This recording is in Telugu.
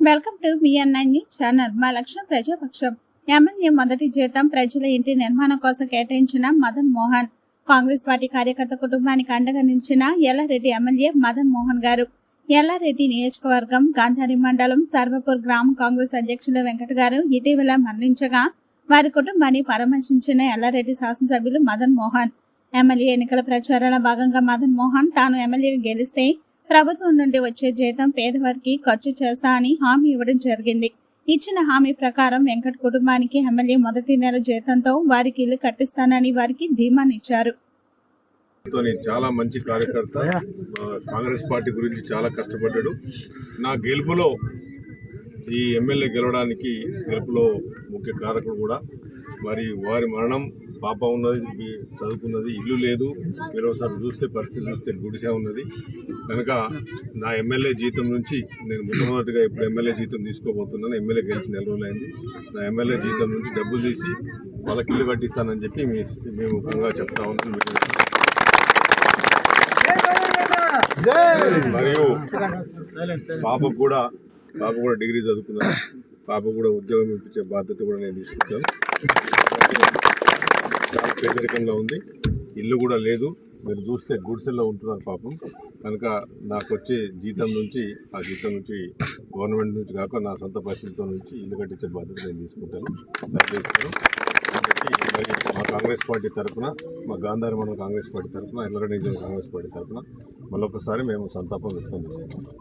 Welcome to BNI news channel. మా లక్ష్యం ప్రజాపక్షం. ఎమ్మెల్యే మొదటి జీతం ప్రజల ఇంటి నిర్మాణం కోసం కేటాయించిన మదన్ మోహన్. కాంగ్రెస్ పార్టీ కార్యకర్త కుటుంబానికి అండగా నిలిచిన ఎల్లారెడ్డి ఎమ్మెల్యే మదన్ మోహన్ గారు. ఎల్లారెడ్డి నియోజకవర్గం గాంధారి మండలం సర్వపూర్ గ్రామ కాంగ్రెస్ అధ్యక్షులు వెంకట గారు ఇటీవల మరణించగా వారి కుటుంబాన్ని పరామర్శించిన ఎల్లారెడ్డి శాసనసభ్యులు మదన్ మోహన్. ఎమ్మెల్యే ఎన్నికల ప్రచారంలో భాగంగా మదన్ మోహన్ తాను ఎమ్మెల్యే గెలిస్తే ప్రభుత్వం నుండి వచ్చే జీతం పేదవారికి ఖర్చు చేస్తా అని హామీ ఇవ్వడం జరిగింది. ఇచ్చిన హామీ ప్రకారం వెంకట్ కుటుంబానికి ఎమ్మెల్యే మొదటి నెల జీతంతో వారికి ఇల్లు కట్టిస్తానని వారికి ధీమానిచ్చారు. చాలా మంచి కార్యకర్త కాంగ్రెస్ పార్టీ గురించి చాలా కష్టపడ్డాడు. నా గెలుపులో ఈ ఎమ్మెల్యే గెలవడానికి గెలుపులో ముఖ్య కారకుడు కూడా. మరి వారి మరణం పాప ఉన్నది చదువుకున్నది ఇల్లు లేదు. మీరు ఒకసారి చూస్తే పరిస్థితి చూస్తే గుడిసే ఉన్నది. కనుక నా ఎమ్మెల్యే జీతం నుంచి నేను మొట్టమొదటిగా ఇప్పుడు ఎమ్మెల్యే జీతం తీసుకోబోతున్నాను. ఎమ్మెల్యే గెలిచి నెల రోజులైంది నా ఎమ్మెల్యే జీతం నుంచి డబ్బులు తీసి వాళ్ళకి ఇల్లు కట్టిస్తానని చెప్పి మీ మేము ముఖంగా చెప్తా ఉన్నాం. మరియు పాప కూడా పాప కూడా డిగ్రీ చదువుకున్నాను పాప కూడా ఉద్యోగం ఇప్పించే బాధ్యత కూడా నేను తీసుకుంటాను. చాలా పేదరికంగా ఉంది. ఇల్లు కూడా లేదు. మీరు చూస్తే గుడిసెల్లో ఉంటున్నారు పాపం. కనుక నాకు వచ్చే జీతం నుంచి ఆ జీతం నుంచి గవర్నమెంట్ నుంచి కాక నా సొంత పరిస్థితితో నుంచి ఇల్లు కట్టించే బాధ్యత నేను తీసుకుంటాను. సరిచేస్తాను కాబట్టి మరి మా కాంగ్రెస్ పార్టీ తరఫున మా గాంధారి మండల కాంగ్రెస్ పార్టీ తరఫున ఎల్లరెడ్డి కాంగ్రెస్ పార్టీ తరఫున మళ్ళొకసారి మేము సంతాపం వ్యక్తం చేస్తున్నాం.